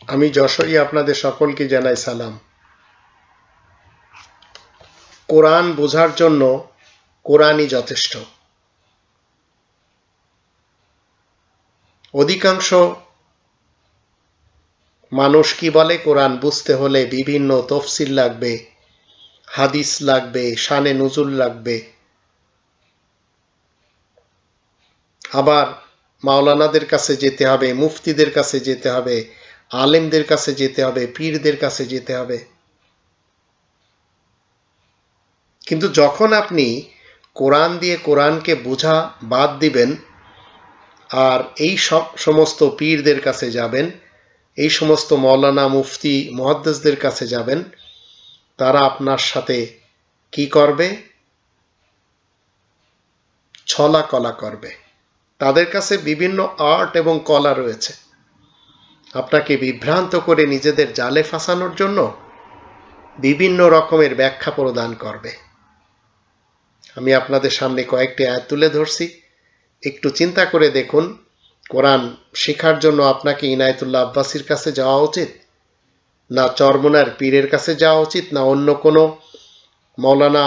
আমি যশোরী আপনাদের সকলকে জানাই সালাম। কোরআন বোঝার জন্য কোরআনই যথেষ্ট। অধিকাংশ মানুষ কি বলে? কোরআন বুঝতে হলে বিভিন্ন তফসিল লাগবে, হাদিস লাগবে, শানে নজুল লাগবে। আবার মাওলানাদের কাছে যেতে হবে, মুফতিদের কাছে যেতে হবে আলেমদের কাছে যেতে হবে, পীরদের কাছে যেতে হবে। কিন্তু যখন আপনি কোরআন দিয়ে কোরআনকে বোঝা বাদ দিবেন, আর এই সব সমস্ত পীরদের কাছে যাবেন, এই সমস্ত মৌলানা মুফতি মহাদ্দেশদের কাছে যাবেন, তারা আপনার সাথে কি করবে? ছলা কলা করবে। তাদের কাছে বিভিন্ন আর্ট এবং কলা রয়েছে। আপনাকে বিভ্রান্ত করে নিজেদের জালে ফাঁসানোর জন্য বিভিন্ন রকমের ব্যাখ্যা প্রদান করবে। আমি আপনাদের সামনে কয়েকটি আয়াত তুলে ধরছি। একটু চিন্তা করে দেখুন, কোরআন শেখার জন্য আপনাকে ইনায়তুল্লাহ আব্বাসির কাছে যাওয়া উচিত? না চরমনার পীরের কাছে যাওয়া উচিত? না অন্য কোনো মৌলানা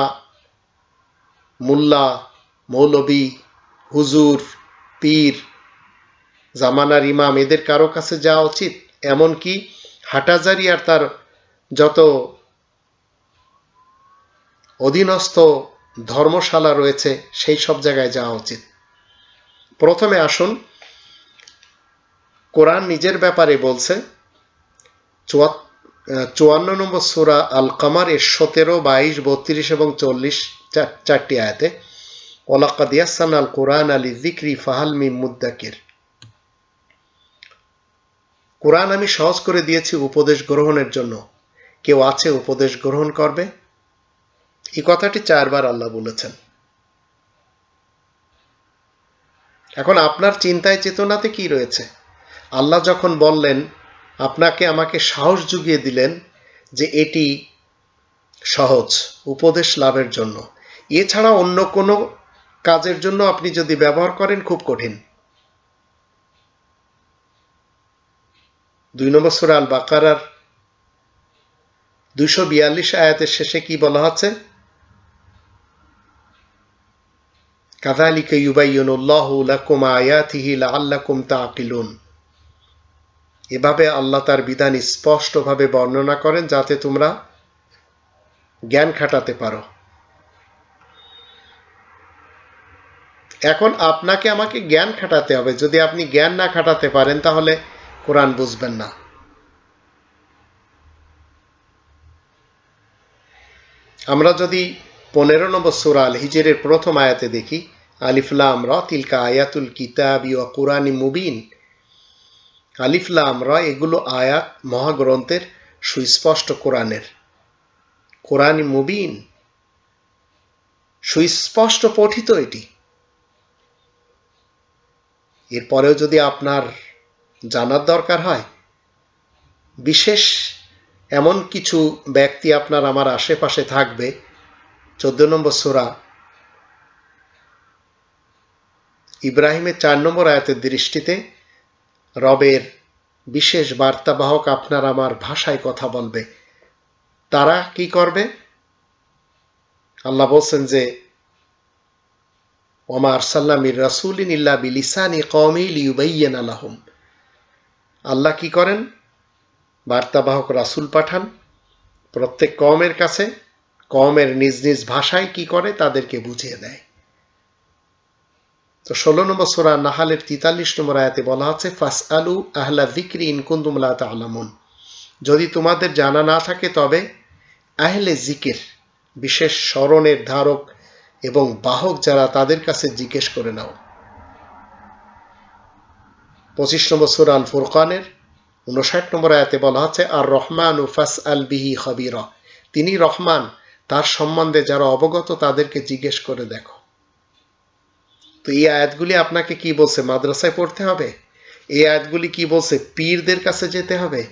মুল্লা, মৌলবী, হুজুর, পীর জামানার ইমাম এদের কারও কাছে যাওয়া উচিত। এমনকি হাটাজারি আর তার যত অধীনস্থ ধর্মশালা রয়েছে, সেই সব জায়গায় যাওয়া উচিত। প্রথমে আসুন, কোরআন নিজের ব্যাপারে বলছে চুয়ান্ন নম্বর সুরা আল কামার এর সতেরো, বাইশ, বত্রিশ এবং চল্লিশ চারটি আয়াতে ওলাকাদ ইয়াসান আল কোরআন আলী জিক্রি ফাহাল মিম মুদ্দাকির কোরআন আমি সহজ করে দিয়েছি উপদেশ গ্রহণের জন্য। কেউ আছে উপদেশ গ্রহণ করবে? এই কথাটি চারবার আল্লাহ বলেছেন। এখন আপনার চিন্তায় চেতনাতে কি রয়েছে? আল্লাহ যখন বললেন, আপনাকে আমাকে সাহস জুগিয়ে দিলেন যে এটি সহজ, উপদেশ লাভের জন্য। এছাড়া অন্য কোনো কাজের জন্য আপনি যদি ব্যবহার করেন, খুব কঠিন। দুই নম্বর সুরা আল বাকারার দুইশো বিয়াল্লিশ আয়াতের শেষে কি বলা হচ্ছে? কাদালিকে আয়াতিহি এভাবে আল্লাহ তার বিধান স্পষ্টভাবে বর্ণনা করেন যাতে তোমরা জ্ঞান খাটাতে পারো। এখন আপনাকে আমাকে জ্ঞান খাটাতে হবে। যদি আপনি জ্ঞান না খাটাতে পারেন তাহলে কোরআন বুঝবেন না। আমরা যদি পনেরো নম্বর সুরাল হিজেরের প্রথম আয়াতে দেখি আলিফলাম র তিলকা আয়াতুল কিতাবি ও কুরআনি মুবিন। আলিফলাম র এগুলো আয়াত মহাগ্রন্থের সুস্পষ্ট কোরআনের। কোরআনি মুবিন, সুস্পষ্ট পঠিত এটি। এরপরেও যদি আপনার জানার দরকার হয়। বিশেষ এমন কিছু ব্যক্তি আপনার আমার আশেপাশে থাকবে। চোদ্দ নম্বর সোরা। ইব্রাহিমের চার নম্বর আয়াতের দৃষ্টিতে রবের বিশেষ বার্তাবাহক আপনার আমার ভাষায় কথা বলবে। তারা কি করবে? আল্লাহ বলছেন যে ওমা আরসাল্লামির রাসুলিন ইল্লা বিলিসানি কমিল ইউবাইয়েন আলাহম আল্লাহ কি করেন? বার্তাবাহক রাসুল পাঠান। প্রত্যেক কমের কাছে কমের নিজ নিজ ভাষায় কি করে তাদেরকে বুঝিয়ে দেয়। তো ষোলো নম্বর সোরা নাহালের তিতাল্লিশ নম্বর আয়াতে বলা আছে ফাস আলু আহলা দিক্রি ইনকুন্দুমলা আলামুন যদি তোমাদের জানা না থাকে তবে আহলে জিকির বিশেষ স্মরণের ধারক এবং বাহক যারা তাদের কাছে জিজ্ঞেস করে নাও। পঁচিশ নম্বর সুর আল ফুরকানের উনষাট নম্বর আয়াতে বলা হচ্ছে আর রহমান উফাস আল বিহি খবির। তিনি রহমান, তার সম্বন্ধে যারা অবগত তাদেরকে জিজ্ঞেস করে দেখো। তো এই আয়াতগুলি আপনাকে কি বলছে, মাদ্রাসায় পড়তে হবে? এই আয়াতগুলি কি বলছে, পীরদের কাছে যেতে হবে?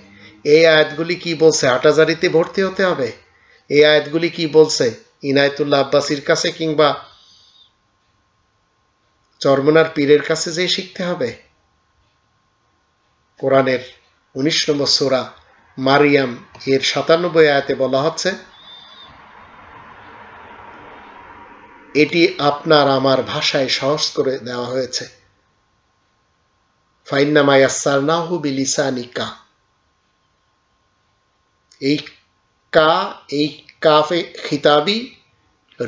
এই আয়াতগুলি কি বলছে, হাটাজারিতে ভর্তি হতে হবে? এই আয়াতগুলি কি বলছে, ইনায়তুল্লাহ আব্বাসির কাছে কিংবা চরমনার পীরের কাছে যেয়ে শিখতে হবে? কোরআনের উনিশ নম্বর সোরা মারিয়াম, এর সাতানব্বই আয়াতে বলা হচ্ছে, এটি আপনার আমার ভাষায় সহজ করে দেওয়া হয়েছে। ফাইন্নামায়াসারনাহু বিলিসানিকা। এই কা, এই কাফে খিতাবি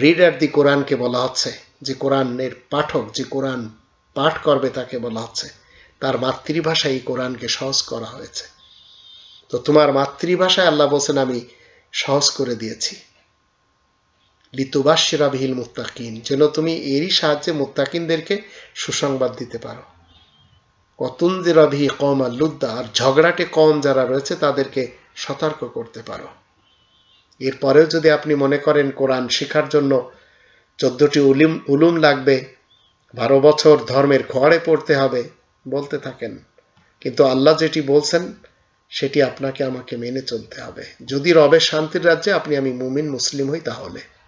রিডার দি কোরআনকে বলা হচ্ছে, যে কোরআনের পাঠক, যে কোরআন পাঠ করবে তাকে বলা হচ্ছে। তার মাতৃভাষায় এই কোরআনকে সহজ করা হয়েছে। তো তোমার মাতৃভাষায় আল্লাহ বলছেন, আমি সহজ করে দিয়েছি। লিতুবাসিরা বিহিল মুত্তাকিন যেন তুমি এরই সাহায্যে মুত্তাকিনদেরকে সুসংবাদ দিতে পারো। বিহি কম আল্লুদ্দা আর ঝগড়াটে কম যারা রয়েছে, তাদেরকে সতর্ক করতে পারো। এরপরেও যদি আপনি মনে করেন কোরআন শেখার জন্য চোদ্দটি উলিম উলুম লাগবে, বারো বছর ধর্মের ঘরে পড়তে হবে বলতে থাকেন। কিন্তু আল্লাহ যেটি বলছেন, সেটি আপনাকে আমাকে মেনে চলতে হবে। যদি রবের শান্তির রাজ্যে আপনি আমি মুমিন, মুসলিম হই তাহলে।